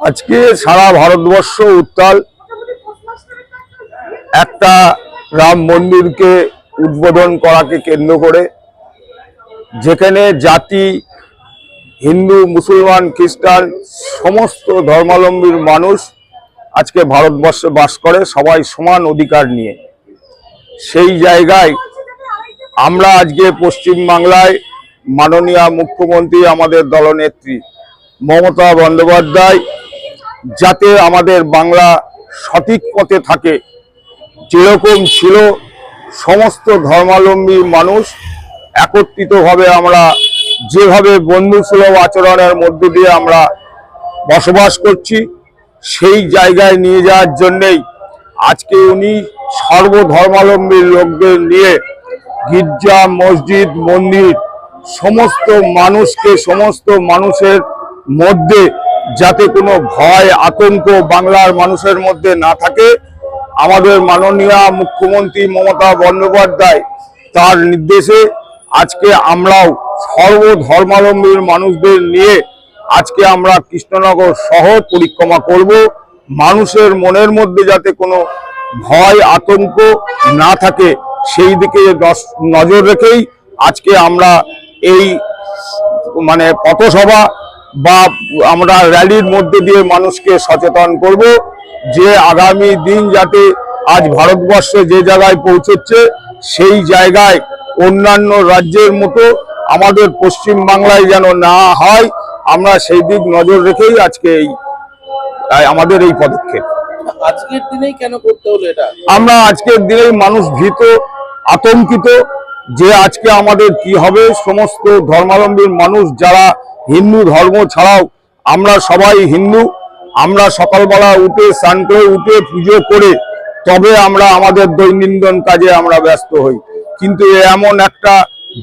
আজকে সারা ভারতবর্ষ উত্তাল। একটা রাম মন্দিরকে উদ্বোধন করাকে কেন্দ্র করে, যেখানে জাতি, হিন্দু, মুসলমান, খ্রিস্টান, সমস্ত ধর্মাবলম্বীর মানুষ আজকে ভারতবর্ষে বাস করে, সবাই সমান অধিকার নিয়ে। সেই জায়গায় আমরা আজকে পশ্চিম বাংলায় মাননীয় মুখ্যমন্ত্রী, আমাদের দলনেত্রী মমতা বন্দ্যোপাধ্যায় যাতে আমাদের বাংলা সঠিক পথে থাকে। যেরকম ছিল সমস্ত ধর্মাবলম্বী মানুষ, একত্রিতভাবে আমরা যেভাবে বন্ধুসুলভ আচরণের মধ্য দিয়ে আমরা বসবাস করছি, সেই জায়গায় নিয়ে যাওয়ার জন্যেই আজকে উনি সর্বধর্মাবলম্বী লোকদের নিয়ে গির্জা, মসজিদ, মন্দির, সমস্ত মানুষকে, সমস্ত মানুষের মধ্যে যাতে কোনো ভয়, আতঙ্ক বাংলার মানুষের মধ্যে না থাকে, আমাদের মাননীয় মুখ্যমন্ত্রী মমতা বন্দ্যোপাধ্যায় তার নির্দেশে আজকে আমরাও সর্বধর্মাবলম্বীর মানুষদের নিয়ে আজকে আমরা কৃষ্ণনগর শহর পরিক্রমা করব। মানুষের মনের মধ্যে যাতে কোনো ভয়, আতঙ্ক না থাকে, সেই দিকে নজর রেখেই আজকে আমরা এই মানে পথসভা বা আমরা র্যালির মধ্যে দিয়ে মানুষকে সচেতন করব যে আগামী দিন যাতে আজ ভারতবর্ষে যে জায়গায় পৌঁছচ্ছে সেই জায়গায় অন্যান্য রাজ্যের মতো আমাদের পশ্চিম বাংলায় যেন না হয় আমরা সেই দিক নজর রেখেই আজকে এই আমাদের এই পদক্ষেপ। আজকের দিনেই কেন করতে হলো এটা? আমরা আজকের দিনে মানুষ ভীত আতঙ্কিত যে আজকে আমাদের কি হবে সমস্ত ধর্মাবলম্বীর মানুষ যারা হিন্দু ধর্ম ছাড়াও আমরা সবাই হিন্দু। আমরা সকালবেলা উঠে স্নান করে উঠে পুজো করে তবে আমরা আমাদের দৈনন্দিন কাজে আমরা ব্যস্ত হই। কিন্তু এমন একটা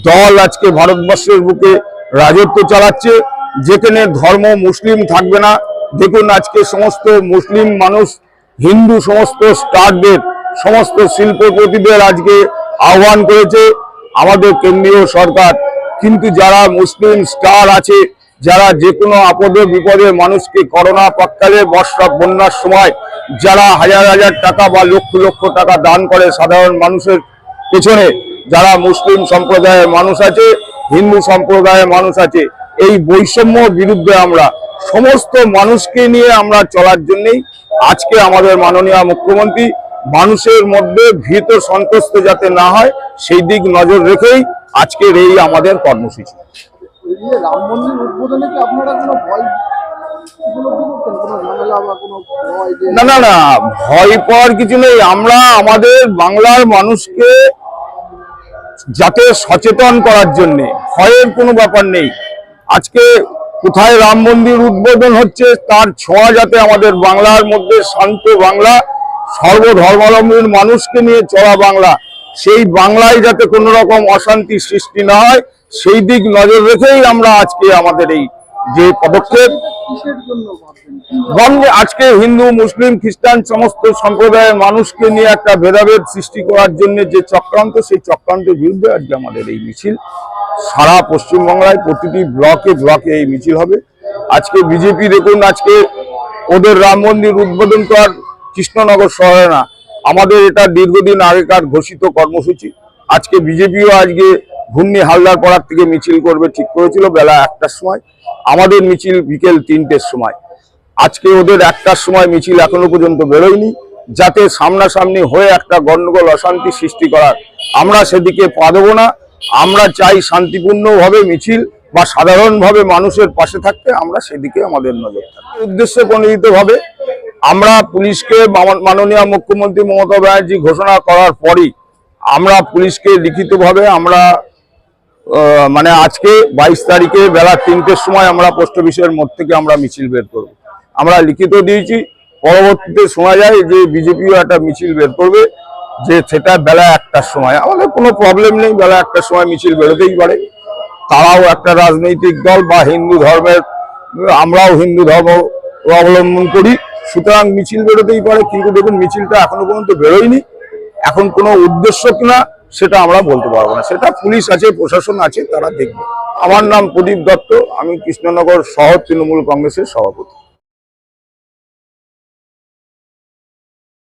দল আজকে ভারতবর্ষের বুকে রাজত্ব চালাচ্ছে, যেখানে ধর্ম মুসলিম থাকবে না। দেখুন আজকে সমস্ত মুসলিম মানুষ, হিন্দু সমস্ত স্টারদের, সমস্ত শিল্পপতিদের আজকে আহ্বান করেছে আমাদের কেন্দ্রীয় সরকার। কিন্তু যারা মুসলিম স্টার আছে যারা যে কোনো আপদে বিপদে মানুষকে করোনা পক্ষালে বর্ষা বন্যার সময় যারা হাজার হাজার টাকা বা লক্ষ লক্ষ টাকা দান করে সাধারণ মানুষের পেছনে, যারা মুসলিম সম্প্রদায়ের মানুষ আছে, হিন্দু সম্প্রদায়ের মানুষ আছে, এই বৈষম্য বিরুদ্ধে আমরা সমস্ত মানুষকে নিয়ে আমরা চলার জন্যই আজকে আমাদের মাননীয় মুখ্যমন্ত্রী মানুষের মধ্যে ভীত সন্তুষ্ট যাতে না হয়, সেই দিক নজর রেখেই আজকের এই আমাদের কর্মসূচি। এই যে রাম মন্দির উদ্বোধনে কি আপনারা কোনো ভয় না না না, ভয় পাওয়ার কিছু নেই। আমরা আমাদের বাংলার মানুষকে যাতে সচেতন করার জন্য, ভয়ের কোনো ব্যাপার নেই। আজকে কোথায় রাম মন্দির উদ্বোধন হচ্ছে, তার ছোঁয়া যাতে আমাদের বাংলার মধ্যে শান্ত বাংলা, সর্বধর্মাবলম্বীর মানুষকে নিয়ে চলা বাংলা, সেই বাংলায় যাতে কোনো রকম অশান্তি সৃষ্টি না হয় সেই দিক নজর রেখেই আমরা আজকে আমাদের এই যে পদক্ষেপ, বঙ্গে আজকে হিন্দু, মুসলিম, খ্রিস্টান সমস্ত সম্প্রদায়ের মানুষকে নিয়ে একটা ভেদাভেদ সৃষ্টি করার জন্য যে চক্রান্ত, সেই চক্রান্তের বিরুদ্ধে আজকে আমাদের এই মিছিল। সারা পশ্চিমবাংলায় প্রতিটি ব্লকে ব্লকে এই মিছিল হবে। আজকে বিজেপি দেখুন, আজকে ওদের রাম মন্দির উদ্বোধন করার কৃষ্ণনগর শহরে না, আমাদের এটা দীর্ঘদিন আগেকার ঘোষিত কর্মসূচি। আজকে বিজেপিও আজকে ঘূর্ণি হালদার পাড়ার থেকে মিছিল করবে, ঠিক করেছিল বেলা একটার সময়। আমাদের মিছিল বিকেল তিনটের সময়। আজকে ওদের একটার সময় মিছিল এখনও পর্যন্ত বেরোয়নি। যাতে সামনাসামনি হয়ে একটা গণ্ডগোল, অশান্তি সৃষ্টি করার। আমরা সেদিকে পা দেবো না। আমরা চাই শান্তিপূর্ণভাবে মিছিল বা সাধারণভাবে মানুষের পাশে থাকতে আমরা সেদিকে আমাদের নজর থাকবে উদ্দেশ্যে প্রণোদিতভাবে আমরা পুলিশকে মাননীয় মুখ্যমন্ত্রী মমতা ব্যানার্জি ঘোষণা করার পরই আমরা পুলিশকে লিখিতভাবে আমরা মানে আজকে বাইশ তারিখে বেলা তিনটের সময় আমরা পোস্ট অফিসের মোড় থেকে আমরা মিছিল বের করব। আমরা লিখিত দিয়েছি, পরবর্তীতে শোনা যায় যে বিজেপিও একটা মিছিল বের করবে, যে সেটা বেলা একটার সময়। আমাদের কোনো প্রবলেম নেই, বেলা একটার সময় মিছিল বেরোতেই পারে। তারাও একটা রাজনৈতিক দল বা হিন্দু ধর্মের, আমরাও হিন্দু ধর্ম অবলম্বন করি। সুতরাং মিছিল বেরোতেই পারে, কিন্তু দেখুন মিছিলটা এখনও পর্যন্ত বেরোয়নি। এখন কোনো উদ্দেশ্য কিনা সেটা আমরা বলতে পারব না। সেটা পুলিশ আছে, প্রশাসন আছে, তারা দেখবে। আমার নাম প্রদীপ দত্ত, আমি কৃষ্ণনগর শহর তৃণমূল কংগ্রেসের সভাপতি।